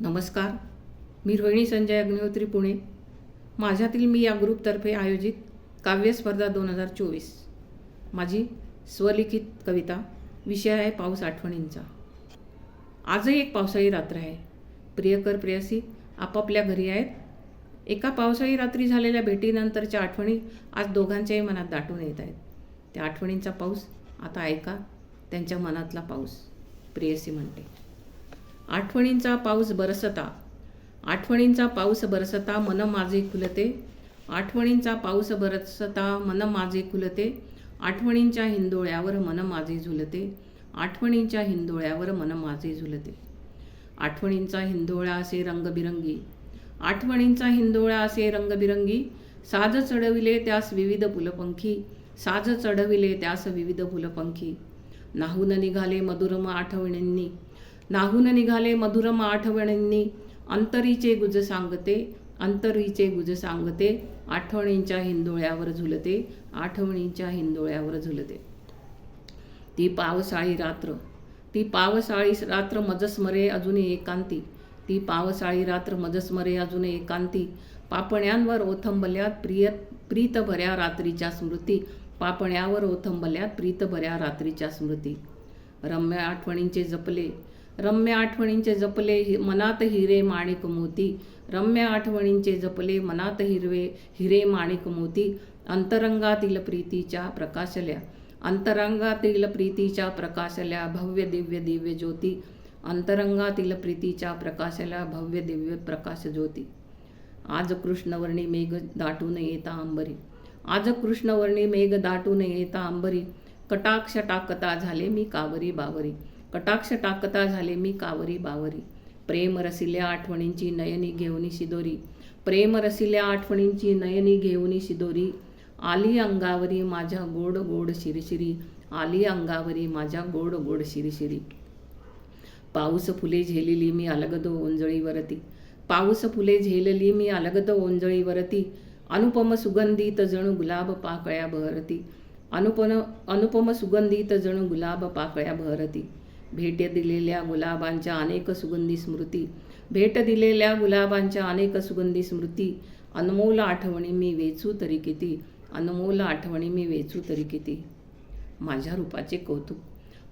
नमस्कार. मी रोहिणी संजय अग्निहोत्री पुणे. माझ्यातील मी या ग्रुपतर्फे आयोजित काव्यस्पर्धा दोन हजार चोवीस. माझी स्वलिखित कविता विषय आहे पाऊस आठवणींचा. आजही एक पावसाळी रात्र आहे. प्रियकर प्रेयसी आपापल्या घरी आहेत. एका पावसाळी रात्री झालेल्या भेटीनंतरच्या आठवणी आज दोघांच्याही मनात दाटून येत आहेत. त्या आठवणींचा पाऊस आता ऐका. त्यांच्या मनातला पाऊस प्रेयसी म्हणते. आठवणींचा पाऊस बरसता. आठवणींचा पाऊस बरसता मन माझे खुलते. आठवणींचा पाऊस बरसता मन माझे खुलते. आठवणींच्या हिंदोळ्यावर मन माझे झुलते. आठवणींच्या हिंदोळ्यावर मन माझे झुलते. आठवणींचा हिंदोळा असे रंगबिरंगी. आठवणींचा हिंदोळा असे रंगबिरंगी. साज चढविले त्यास विविध फुलपंखी. साज चढविले त्यास विविध फुलपंखी. नाहून निघाले मधुरम आठवणींनी. नाहून निघाले मधुरम आठवणींनी अंतरीचे गुज सांगते अंतरीचे गुज सांगते आठवणींच्या हिंदोळ्यावर झुलते आठवणींच्या हिंदोळ्यावर झुलते ती पावसाळी रात्र ती पावसाळी रात्र मजस्मरे अजूनही एकांती ती पावसाळी रात्र मजस्मरे अजूनही एकांती पापण्यांवर ओथंबल्यात प्रिय प्रीतभऱ्या रात्रीच्या स्मृती पापण्यावर ओथंबल्यात प्रीतभऱ्या रात्रीच्या स्मृती रम्य आठवणींचे जपले रम्य आठवणींचे जपले हि मनात हिरे माणिक मोती. रम्य आठवणींचे जपले मनात हिरवे हिरे माणिक मोती. अंतरंगातील प्रीतीच्या प्रकाशल्या. अंतरंगातील प्रीतीच्या प्रकाशल्या भव्य दिव्य दिव्य ज्योती. अंतरंगातील प्रीतीच्या प्रकाशल्या भव्य दिव्य प्रकाश ज्योती. आज कृष्णवर्णी मेघ दाटून येता अंबरी. आज कृष्णवर्णी मेघ दाटून येता अंबरी. कटाक्ष टाकता झाले मी कावरी बावरी. कटाक्ष टाकता झाले मी कावरी बावरी. प्रेम रसिल्या आठवणींची नयनी घेऊनी शिदोरी. प्रेम रसिल्या आठवणींची नयनी घेऊनी शिदोरी. आली अंगावरी माझ्या गोड गोड शिरशिरी. आली अंगावरी माझ्या गोड गोड शिरशिरी. पाऊस फुले झेलिली मी अलगद ओंजळीवरती पाऊस फुले झेलली मी अलगद ओंजळीवरती अनुपम सुगंधित जणू गुलाब पाकळ्या बहरती. अनुपन अनुपम सुगंधित जणू गुलाब पाकळ्या बहरती. भेट दिलेल्या गुलाबांच्या अनेक सुगंधी स्मृती. भेट दिलेल्या गुलाबांच्या अनेक सुगंधी स्मृती. अनमोल आठवणी मी वेचू तरी किती? अनमोल आठवणी मी वेचू तरी किती? माझ्या रूपाचे कौतुक.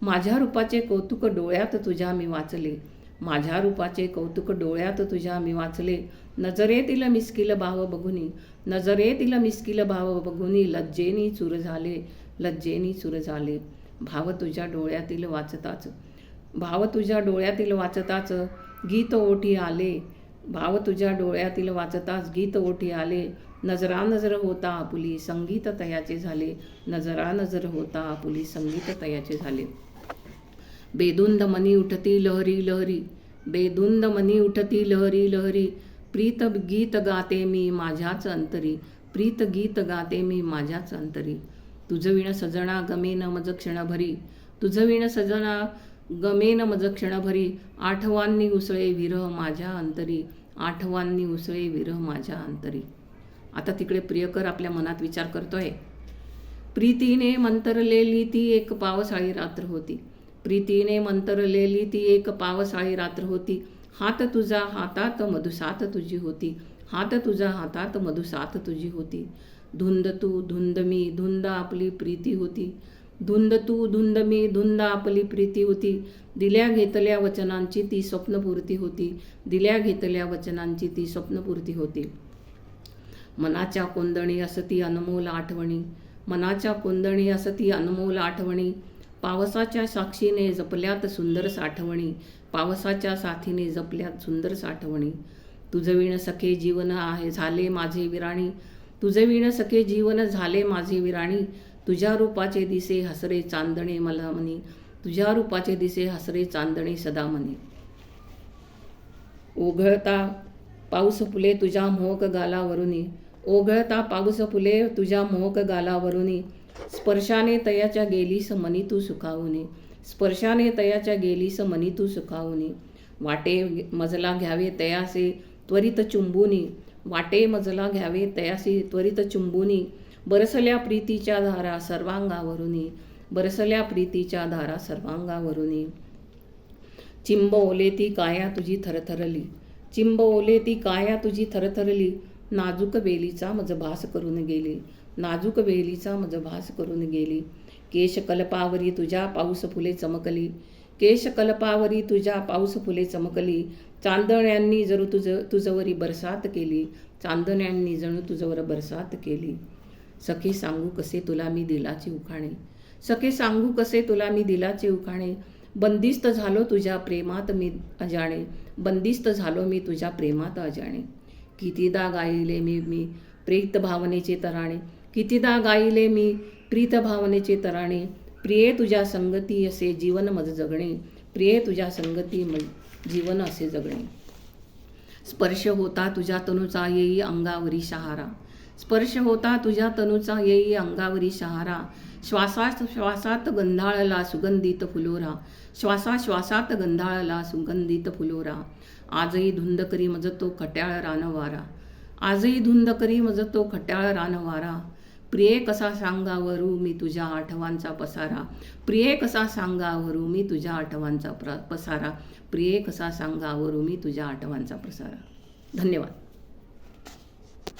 माझ्या रूपाचे कौतुक डोळ्यात तुझ्या मी वाचले. माझ्या रूपाचे कौतुक डोळ्यात तुझ्या मी वाचले. नजरेतील मिस्किल भाव बघुनी. नजरेतील मिस्किल भाव बघुनी. लज्जेनी चूर झाले. लज्जेनी चूर झाले. भाव तुझ्या डोळ्यातील वाचताच. भाव तुझ्या डोळ्यातील वाचताच गीत ओठी आले. भाव तुझ्या डोळ्यातील वाचताच गीत ओठी आले. नजरा नजर होता आपुली संगीत तयाचे झाले. नजरा नजर होता आपुली संगीत तयाचे झाले. बेदुंद मनी उठती लहरी लहरी. बेदुंद मनी उठती लहरी लहरी. प्रीत गीत गाते मी माझ्याच अंतरी. प्रीत गीत गाते मी माझ्याच अंतरी. तुझं विण गमे गमेन मज क्षणभरी. तुझं विण सजणा गमेन मज क्षणभरी आठवांनी उसळे विरह माझ्या अंतरी आठवांनी उसळे विरह माझ्या अंतरी. आता तिकडे प्रियकर आपल्या मनात विचार करतोय. प्रीतीने मंतरलेली ती एक पावसाळी रात्र होती. प्रीतीने मंतरलेली ती एक पावसाळी रात्र होती. हात तुझा हातात मधुसात तुझी होती. हात तुझा हातात मधुसात तुझी होती. धुंद तू धुंद मी धुंद आपली प्रीती होती. धुंद तू धुंद मी धुंद आपली प्रीती होती. दिल्या घेतल्या वचनांची ती स्वप्नपूर्ती होती. दिल्या घेतल्या वचनांची ती स्वप्नपूर्ती होती. मनाच्या कोंदणी असं ती अनमोल आठवणी. मनाच्या कोंदणी असं ती अनमोल आठवणी. पावसाच्या साक्षीने जपल्यात सुंदर साठवणी. पावसाच्या साथीने जपल्यात सुंदर साठवणी. तुझविण सखे जीवन आहे झाले माझे विराणी. तुझविण सखे जीवन झाले माझे विराणी. तुझ्या रूपाचे दिसे हसरे चांदणे मला म्हणी. तुझ्या रूपाचे दिसे हसरे चांदणे सदा म्हणे. ओघळता पाऊस फुले तुझ्या मोहक गालावरुनी. ओघळता पाऊस फुले तुझ्या मोहक गालावरुनी. स्पर्शाने तयाच्या गेलीस मनी तू सुखावणे स्पर्शाने तयाच्या गेलीस मनी तू सुखावणे वाटे मजला घ्यावे तयासे त्वरित चुंबुनी. वाटे मजला घ्यावे तयासी त्वरित चुंबुनी. बरसल्या प्रीतीच्या धारा सर्वांगावरुनी बरसल्या प्रीतीच्या धारा सर्वांगावरुनी. चिंब ओले ती काया तुझी थरथरली चिंब ओले ती काया तुझी थरथरली नाजूक बेलीचा मज भास करून गेली नाजूक बेलीचा मज भास करून गेली. केशकल्पावरी तुझ्या पाऊस फुले चमकली केशकल्पावरी तुझ्या पाऊस फुले चमकली चांदण्यांनी जणू तुझ तुझवरी बरसात केली चांदण्यांनी जणू तुझवर बरसात केली. सखे सांगू कसे तुला मी दिलाचे उखाणे? सखे सांगू कसे तुला मी दिलाचे उखाणे? बंदिस्त झालो तुझ्या प्रेमात मी अजाणे. बंदिस्त झालो मी तुझ्या प्रेमात अजाणे. कितीदा गायले मी मी प्रीत भावनेचे तराणे. कितीदा गायले मी प्रीत भावनेचे तराणे. प्रिये तुझ्या संगती असे जीवन मज जगणे. प्रिये तुझ्या संगती मज जीवन असे जगणे. स्पर्श होता तुझ्या तनुचा येई अंगावरी शहारा. स्पर्श होता तुझ्या तनुचा येई अंगावरी शहारा. श्वासात श्वासात गंधाळला सुगंधित फुलोरा. श्वासा श्वासात गंधाळला सुगंधित फुलोरा. आजही धुंद करी मज तो खट्याळ रानवारा. आजही धुंद करी मज तो खट्याळ रानवारा. प्रिये कसा सांगावरू मी तुझ्या आठवांचा पसारा? प्रिये कसा सांगावरू मी तुझ्या आठवांचा प्र पसारा? प्रिये कसा सांगावरू मी तुझ्या आठवांचा पसारा धन्यवाद.